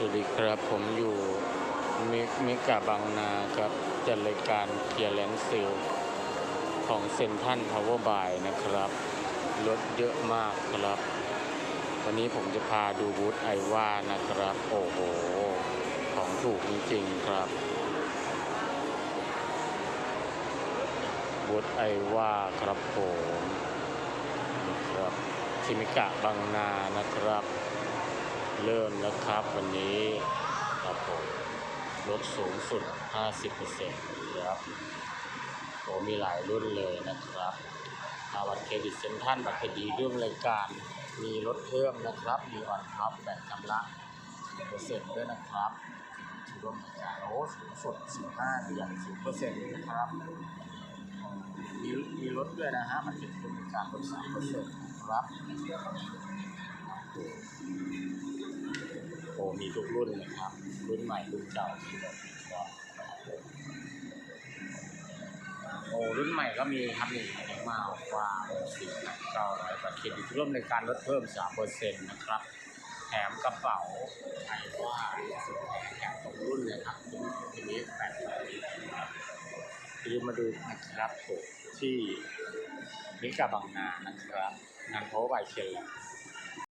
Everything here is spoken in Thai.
สวัสดีครับผมอยู่มิมกาบางนาครับจัดรายการเคียร์แลนซิลของเซนทันพาวเวอร์บายนะครับ รถเยอะมากครับ วันนี้ผมจะพาดูบูธไอว่านะครับ โอ้โห ของถูกจริงๆครับบูธไอว่าครับผมนะครับทิมิกะบางนานะครับ เริ่มแล้วครับวันนี้ครับผมลดสูงสุด 50%ครับโอ้มีหลายรุ่นเลยนะครับอาบัตรเครดิตเซ็นทรัลบัตรเครดิตร่วมรายการ มีลดเพิ่มนะครับ มีออนท็อปแบบชำระ10%ด้วยนะครับร่วมรายการโอ้สูงสุด 15เดือน0%นะครับ มีมีลดด้วยนะฮะมันเป็นร่วมรายการลด3%ครับ มีทุกรุ่นเลยครับ รุ่นใหม่รุ่นเก่ามีหมดครับโอ้รุ่นใหม่ก็มีครับนี่อันนี้มาว่าสี่เก้าร้อยบาทเครดิตร่วมในการลดเพิ่มสามเปอร์เซ็นต์นะครับแถมกระเป๋าไอว่าสุดแถมทุกรุ่นเลยครับทีนี้แปดร้อยคือมาดูนะครับผมที่นิกาบางนานะครับงานโพบายเชล